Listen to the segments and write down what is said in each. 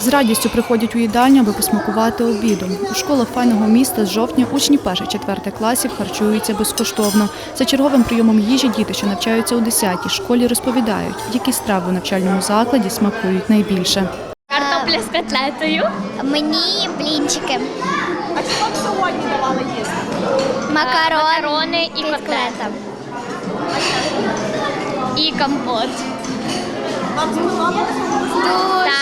З радістю приходять у їдальню, аби посмакувати обідом. У школах файного міста з жовтня учні перших четвертих класів харчуються безкоштовно. За черговим прийомом їжі діти, що навчаються у 10-й школі, розповідають, які страви у навчальному закладі смакують найбільше. Картопля з котлетою. Мені блінчики, А що вам сьогодні давали їсти? макарон, Макарони і котлета. І компот. Вам сподобалося?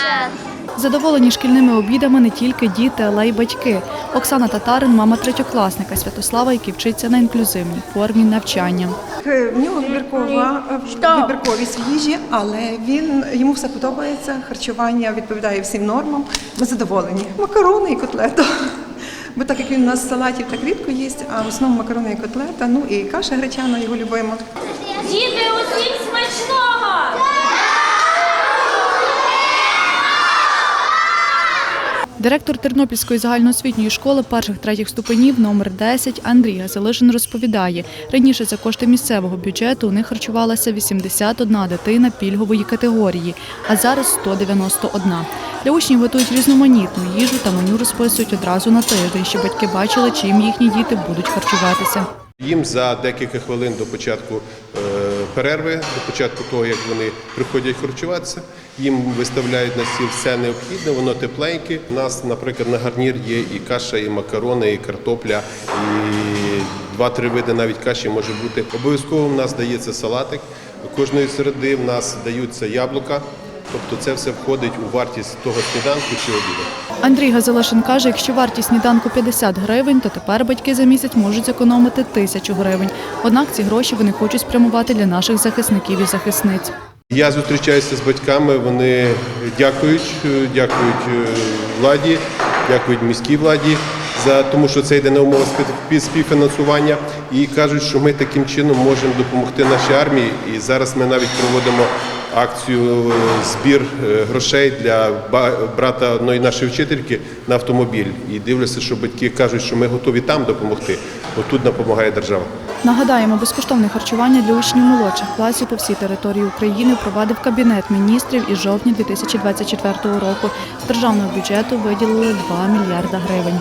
Задоволені шкільними обідами не тільки діти, але й батьки. Оксана Татарин, мама третьокласника Святослава, який вчиться на інклюзивній формі навчання. Е, В нього вибіркова е, вибірковість їжі, але він йому все подобається. Харчування відповідає всім нормам. Ми задоволені. Макарони і котлета. Бо так як він у нас салатів так рідко їсть, а в основному макарони і котлета, ну і каша гречана його любима. Діти, усім смачного! Директор Тернопільської загальноосвітньої школи перших третіх ступенів номер 10 Андрій Газилишин розповідає, раніше за кошти місцевого бюджету у них харчувалася 81 дитина пільгової категорії, а зараз 191. Для учнів готують різноманітну їжу та меню розписують одразу на тиждень, щоб батьки бачили, чим їхні діти будуть харчуватися. Їм за декілька хвилин до початку е, перерви, до початку того, як вони приходять харчуватися, їм виставляють на стіл все необхідне, воно тепленьке. У нас, наприклад, на гарнір є і каша, і макарони, і картопля, і два-три види навіть каші може бути. Обов'язково в нас дається салатик. Кожної середи в нас даються яблука. Тобто це все входить у вартість того сніданку чи обіду. Андрій Газилишин каже, якщо вартість сніданку 50 гривень, то тепер батьки за місяць можуть зекономити тисячу гривень. Однак ці гроші вони хочуть спрямувати для наших захисників і захисниць. Я зустрічаюся з батьками, вони дякують, е, дякують е, владі, дякують міській владі за тому, що це йде на умови спів- співфінансування, і кажуть, що ми таким чином можемо допомогти нашій армії. І зараз ми навіть проводимо акцію е, збір е, грошей для брата одної нашої вчительки на автомобіль. І дивлюся, що батьки кажуть, що ми готові там допомогти. Отут допомагає держава. Нагадаємо, безкоштовне харчування для учнів молодших класів по всій території України провадив Кабінет міністрів із жовтня 2024 року. З державного бюджету виділили 2 мільярда гривень.